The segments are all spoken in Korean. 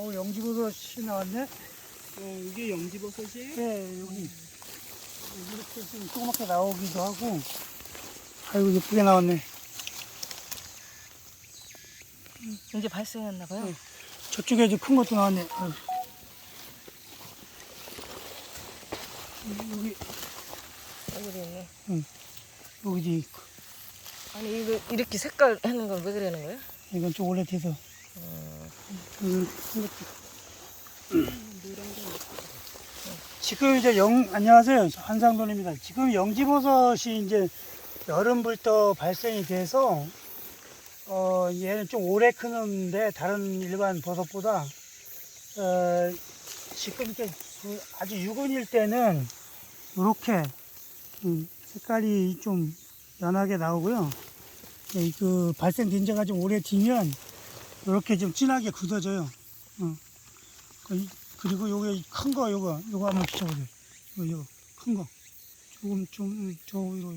어우 영지버섯이 나왔네. 어, 이게 영지버섯이에요? 네 여기 이렇게 좀 조그맣게 나오기도 하고. 아이고 예쁘게 나왔네. 이제 발생했나 봐요. 네. 저쪽에 좀큰 것도 나왔네. 아유. 여기 여기 있네. 여기도 있고. 아니 이거 이렇게 색깔 하는 건 왜 그러는 거예요? 이건 좀 오래돼서. 지금 이제 영, 안녕하세요. 한상돈입니다. 지금 영지버섯이 이제 여름부터 발생이 돼서, 어, 얘는 좀 오래 크는데, 다른 일반 버섯보다, 어, 지금 이렇게 그 아주 유근일 때는, 이렇게, 음, 색깔이 좀 연하게 나오고요. 네, 그 발생 된 지가 좀 오래 뒤면, 이렇게 좀 진하게 굳어져요. 어. 그 이- 그리고 요게 큰 거, 요거, 요거 한번 비춰보세요. 요거, 요거, 큰 거. 조금, 좀, 음, 저, 위로.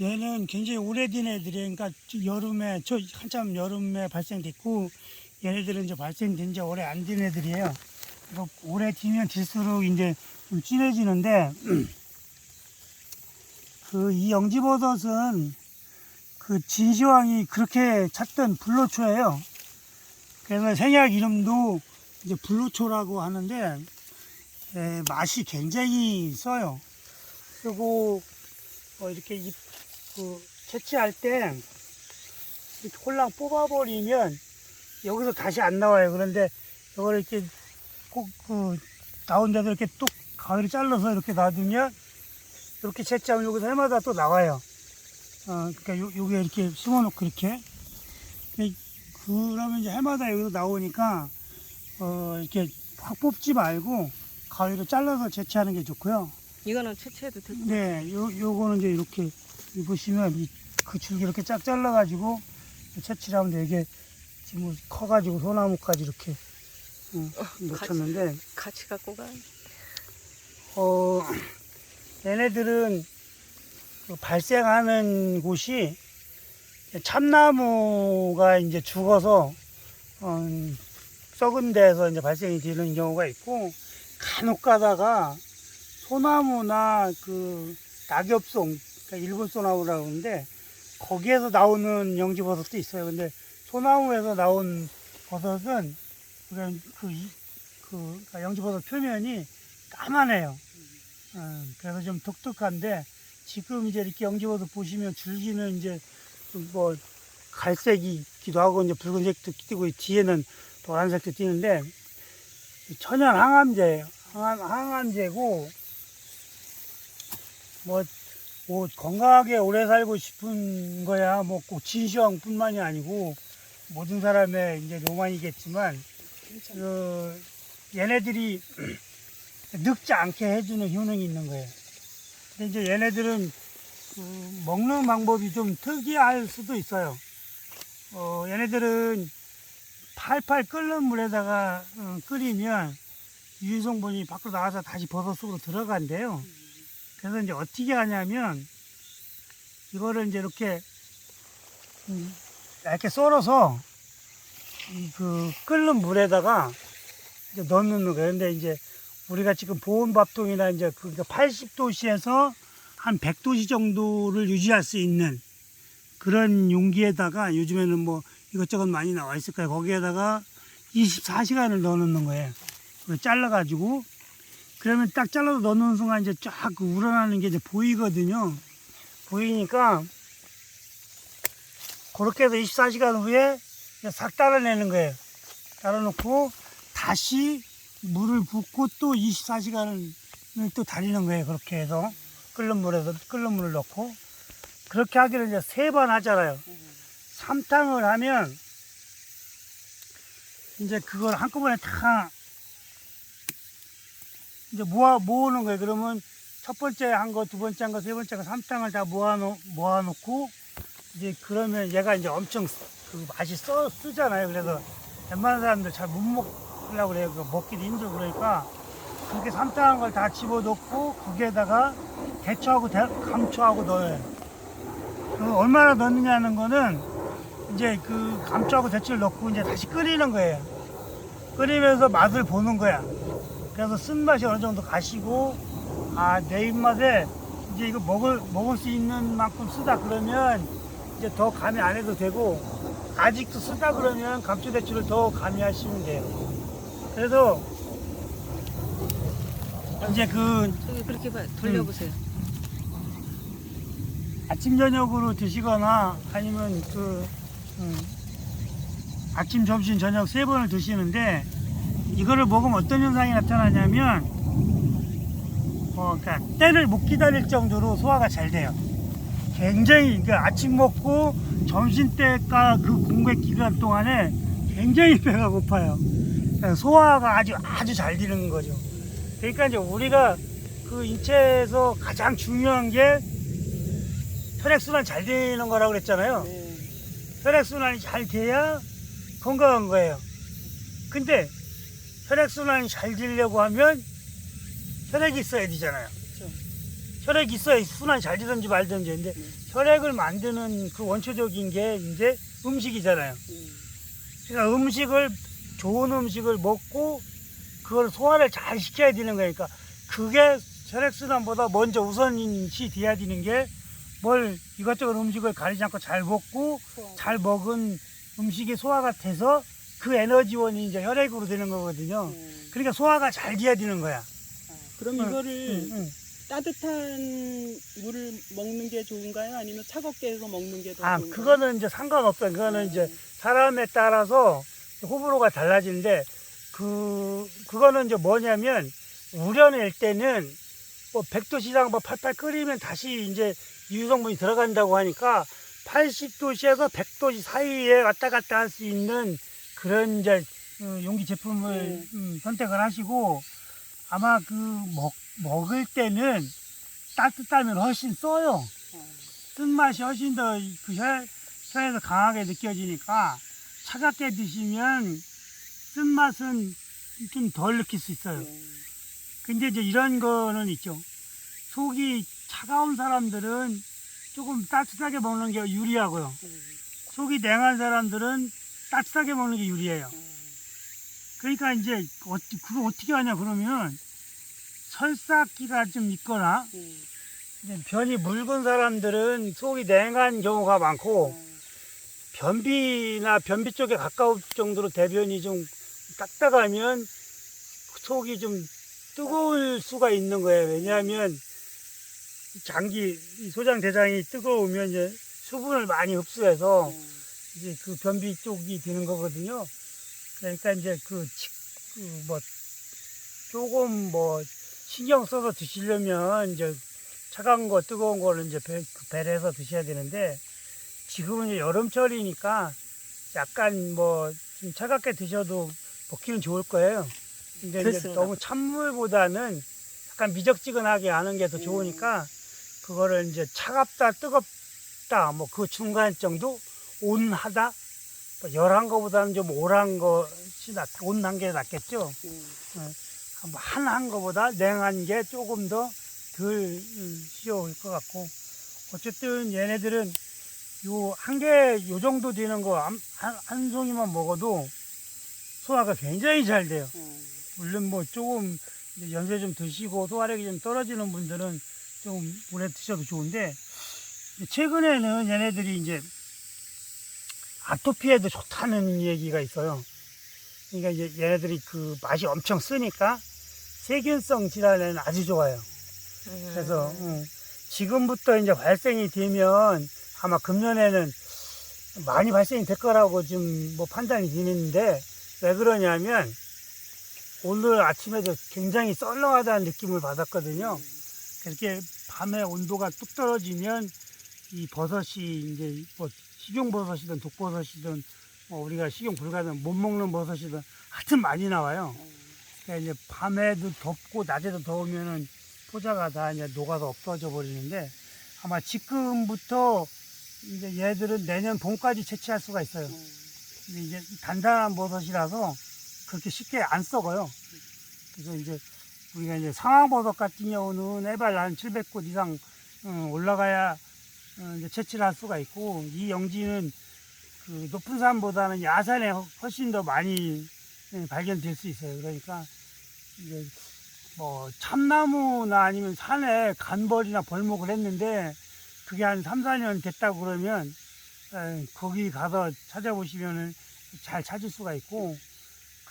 얘는 굉장히 오래된 애들이에요. 그러니까 저 여름에, 저 한참 여름에 발생됐고, 얘네들은 이제 발생된 지 오래 안 된 애들이에요. 그래서 오래 뒤면 뒤수록 이제 좀 진해지는데, 그 이 영지버섯은 그 진시황이 그렇게 찾던 불로초예요. 그래서 생약 이름도 이제 불로초라고 하는데 에, 맛이 굉장히 써요. 그리고 어, 이렇게 잎, 그 채취할 때 이렇게 홀랑 뽑아버리면 여기서 다시 안 나와요. 그런데 이걸 이렇게 꼭그 나온 데도 이렇게 뚝 가위로 잘라서 이렇게 놔두면 이렇게 채취하면 여기서 해마다 또 나와요. 어, 그러니까 요, 요게 이렇게 심어놓고 이렇게. 그- 그러면 이제 해마다 여기서 나오니까, 어, 이렇게 확 뽑지 말고, 가위로 잘라서 채취하는 게 좋고요. 이거는 채취해도 되고. 네, 요, 요거는 이제 이렇게, 이 보시면 이, 그 줄기 이렇게 쫙 잘라가지고 채취를 하면 돼. 이게 지금 뭐 커가지고 소나무까지 이렇게 어, 놓쳤는데, 같이 갖고 가. 어, 얘네들은 그 발생하는 곳이 참나무가 이제 죽어서 어, 썩은 데서 이제 발생이 되는 경우가 있고 간혹 가다가 소나무나 그 낙엽송, 그러니까 일본 소나무라고 하는데 거기에서 나오는 영지 버섯도 있어요. 근데 소나무에서 나온 버섯은 그런 그, 이- 그 그러니까 영지 버섯 표면이 까만해요. 어, 그래서 좀 독특한데 지금 이제 이렇게 영지버섯 보시면 줄기는 이제 좀뭐 갈색이기도 하고 이제 붉은색도 띄고 뒤에는 노란색도 띄는데 천연 항암제예요. 항암, 항암제고 뭐, 뭐 건강하게 오래 살고 싶은 거야 뭐 꼭 진시황뿐만이 아니고 모든 사람의 이제 로망이겠지만 그 얘네들이 늙지 않게 해주는 효능이 있는 거예요. 이제 얘네들은 그 먹는 방법이 좀 특이할 수도 있어요. 어, 얘네들은 팔팔 끓는 물에다가 어, 끓이면 유해성분이 밖으로 나와서 다시 버섯 속으로 들어간대요. 그래서 이제 어떻게 하냐면 이거를 이제 이렇게 음, 얇게 썰어서 이그 끓는 물에다가 이제 넣는 거예요. 근데 이제 우리가 지금 보온밥통이나 이제 그러니까 80도씨에서 한 100도씨 정도를 유지할 수 있는 그런 용기에다가 요즘에는 뭐 이것저것 많이 나와 있을 거예요. 거기에다가 24시간을 넣어 놓는 거예요. 그걸 잘라 가지고 그러면 딱 잘라서 넣어 놓는 순간 이제 쫙그 우러나는 게 이제 보이거든요. 보이니까 그렇게 해서 24시간 후에 싹 따라내는 거예요. 따라놓고 다시 물을 붓고 또 24시간을 또 달리는 거예요. 그렇게 해서 끓는 물에서 끓는 물을 넣고 그렇게 하기를 이제 세 번 하잖아요. 삼탕을 하면 이제 그걸 한꺼번에 다 이제 모아 모으는 거예요. 그러면 첫 번째 한 거, 두 번째 한 거, 세 번째 한 거, 삼탕을 다 모아놓 모아놓고 이제 그러면 얘가 이제 엄청 그 맛이 써 쓰잖아요. 그래서 웬만한 사람들 잘 못 먹 으려고 그래요. 그 먹기도 힘들고 그러니까 그렇게 삼탕한 걸 다 집어넣고 거기에다가 대추하고 대- 감초하고 넣어요. 그 얼마나 넣느냐는 거는 이제 그 감초하고 대추를 넣고 이제 다시 끓이는 거예요. 끓이면서 맛을 보는 거야. 그래서 쓴맛이 어느 정도 가시고 아 내 입맛에 이제 이거 먹을 먹을 수 있는 만큼 쓰다 그러면 이제 더 가미 안 해도 되고 아직도 쓰다 그러면 감초 대추를 더 가미하시면 돼요. 그래서 이제 그 저기 그렇게 봐, 돌려보세요. 아침 저녁으로 드시거나 아니면 그 음, 아침 점심 저녁 세 번을 드시는데 이거를 먹으면 어떤 현상이 나타나냐면 어, 그러니까 때를 못 기다릴 정도로 소화가 잘 돼요. 굉장히 그러니까 아침 먹고 점심 때가 그 공백 기간 동안에 굉장히 배가 고파요. 그러니까 소화가 아주 아주 잘 되는 거죠. 그러니까 이제 우리가 그 인체에서 가장 중요한 게 혈액순환 잘 되는 거라고 그랬잖아요. 네. 혈액순환이 잘 돼야 건강한 거예요. 근데 혈액순환이 잘 되려고 하면 혈액이 있어야 되잖아요. 그렇죠. 혈액이 있어야 순환이 잘 되든지 말든지. 근데 네. 혈액을 만드는 그 원초적인 게 이제 음식이잖아요. 네. 그러니까 음식을, 좋은 음식을 먹고 그걸 소화를 잘 시켜야 되는 거니까 그게 혈액순환보다 먼저 우선시 돼야 되는 게 뭘 이것저것 음식을 가리지 않고 잘 먹고. 잘 먹은 음식이 소화가 돼서 그 에너지원이 이제 혈액으로 되는 거거든요. 네. 그러니까 소화가 잘 돼야 되는 거야. 아, 그럼 응, 이거를 응, 응. 따뜻한 물을 먹는 게 좋은가요? 아니면 차갑게 해서 먹는 게 더 아, 좋은가요? 그거는 이제 상관없어요. 그거는 네. 이제 사람에 따라서 호불호가 달라지는데 그 그거는 이제 뭐냐면 우려낼 때는 뭐 100도씨랑 뭐 팔팔 끓이면 다시 이제 유성분이 들어간다고 하니까 80도씨에서 100도씨 사이에 왔다 갔다 할 수 있는 그런 이제 어, 용기 제품을 네. 음, 선택을 하시고 아마 그 먹, 먹을 때는 따뜻하면 훨씬 써요. 아, 쓴맛이 훨씬 더그 혀에서 강하게 느껴지니까 차갑게 드시면 쓴맛은 좀 덜 느낄 수 있어요. 네. 근데 이제 이런 거는 있죠. 속이 차가운 사람들은 조금 따뜻하게 먹는 게 유리하고요. 네. 속이 냉한 사람들은 따뜻하게 먹는 게 유리해요. 아, 그러니까 이제 어, 그거 어떻게 하냐 그러면 설사기가 좀 있거나 네. 변이 묽은 사람들은 속이 냉한 경우가 많고 아, 변비나 변비 쪽에 가까울 정도로 대변이 좀 딱딱하면 속이 좀 뜨거울 수가 있는 거예요. 왜냐하면 이 장기, 이 소장 대장이 뜨거우면 이제 수분을 많이 흡수해서 네. 이제 그 변비 쪽이 되는 거거든요. 그러니까 이제 그, 치- 그 뭐, 조금 뭐, 신경 써서 드시려면 이제 차가운 거, 뜨거운 거를 이제 배, 그 배려해서 드셔야 되는데, 지금은 이제 여름철이니까 약간 뭐, 좀 차갑게 드셔도 먹기는 좋을 거예요. 근데 이제 그렇습니다. 너무 찬물보다는 약간 미적지근하게 하는 게 더 음. 좋으니까, 그거를 이제 차갑다, 뜨겁다, 뭐 그 중간 정도? 온하다? 뭐 열한 거보다는 좀 오란 것이 낫, 온한 게 낫겠죠? 네. 한한 거보다 냉한 게 조금 더 덜 쉬워올 것 같고. 어쨌든 얘네들은 요 한 개 요 정도 되는 거 한, 송이만 먹어도 소화가 굉장히 잘 돼요. 아, 물론 뭐 조금 연세 좀 드시고 소화력이 좀 떨어지는 분들은 좀 오래 드셔도 좋은데 최근에는 얘네들이 이제 아토피에도 좋다는 얘기가 있어요. 그러니까 이제 얘네들이 그 맛이 엄청 쓰니까 세균성 질환에는 아주 좋아요. 음. 그래서 음, 지금부터 이제 발생이 되면 아마 금년에는 많이 발생이 될 거라고 지금 뭐 판단이 되는데 왜 그러냐면 오늘 아침에도 굉장히 썰렁하다는 느낌을 받았거든요. 그렇게 밤에 온도가 뚝 떨어지면 이 버섯이 이제 뭐 식용버섯이든 독버섯이든 뭐 우리가 식용 불가능 못 먹는 버섯이든 하여튼 많이 나와요. 그러니까 이제 밤에도 덥고 낮에도 더우면은 포자가 다 이제 녹아서 없어져 버리는데 아마 지금부터 이제 얘들은 내년 봄까지 채취할 수가 있어요. 근데 이제 단단한 버섯이라서 그렇게 쉽게 안 썩어요. 그래서 이제 우리가 이제 상황버섯 같은 경우는 해발 한 700곳 이상 어, 올라가야 어, 이제 채취를 할 수가 있고 이 영지는 그 높은 산보다는 야산에 훨씬 더 많이 예, 발견될 수 있어요. 그러니까 이제 뭐 참나무나 아니면 산에 간벌이나 벌목을 했는데 그게 한 3, 4년 됐다고 그러면 에, 거기 가서 찾아보시면은 잘 찾을 수가 있고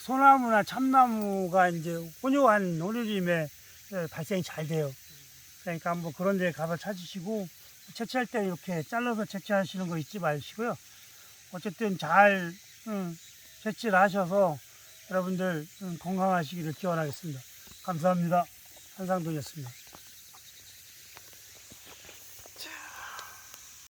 소나무나 참나무가 이제 혼효한 혼효림에 에, 발생이 잘 돼요. 그러니까 한번 그런 데 가서 찾으시고 채취할 때 이렇게 잘라서 채취하시는 거 잊지 마시고요. 어쨌든 잘 음, 채취를 하셔서 여러분들 음, 건강하시기를 기원하겠습니다. 감사합니다. 한상돈이었습니다.